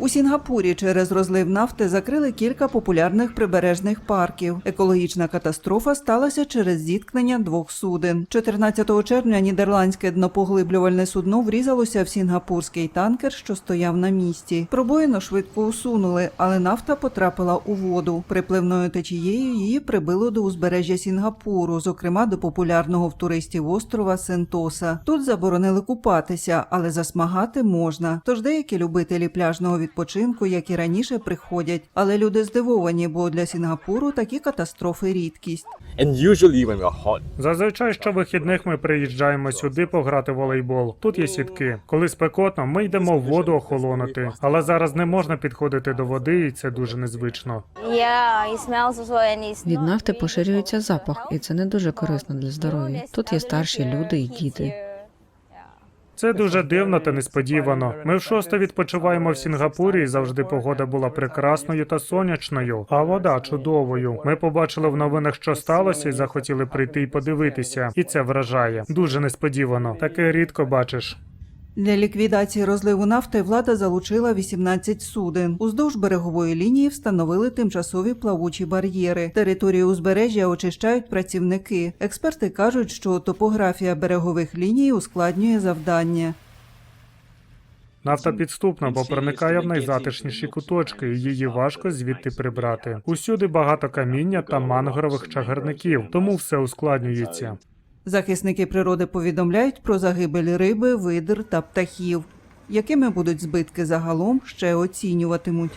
У Сінгапурі через розлив нафти закрили кілька популярних прибережних парків. Екологічна катастрофа сталася через зіткнення двох суден. 14 червня нідерландське днопоглиблювальне судно врізалося в сінгапурський танкер, що стояв на місці. Пробоїну швидко усунули, але нафта потрапила у воду. Припливною течією її прибило до узбережжя Сінгапуру, зокрема до популярного в туристів острова Сентоса. Тут заборонили купатися, але засмагати можна. Тож деякі любителі пляжного відпочинку, як і раніше, приходять. Але люди здивовані, бо для Сінгапуру такі катастрофи рідкість. Зазвичай щовихідних ми приїжджаємо сюди пограти в волейбол. Тут є сітки. Коли спекотно, ми йдемо в воду охолонути. Але зараз не можна підходити до води, і це дуже незвично. Від нафти поширюється запах, і це не дуже корисно для здоров'я. Тут є старші люди і діти. Це дуже дивно та несподівано. Ми в шосте відпочиваємо в Сінгапурі, і завжди погода була прекрасною та сонячною, а вода чудовою. Ми побачили в новинах, що сталося, і захотіли прийти і подивитися. І це вражає. Дуже несподівано. Таке рідко бачиш. Для ліквідації розливу нафти влада залучила 18 суден. Уздовж берегової лінії встановили тимчасові плавучі бар'єри. Територію узбережжя очищають працівники. Експерти кажуть, що топографія берегових ліній ускладнює завдання. Нафта підступна, бо проникає в найзатишніші куточки, і її важко звідти прибрати. Усюди багато каміння та мангрових чагарників, тому все ускладнюється. Захисники природи повідомляють про загибель риби, видр та птахів. Якими будуть збитки загалом, ще оцінюватимуть.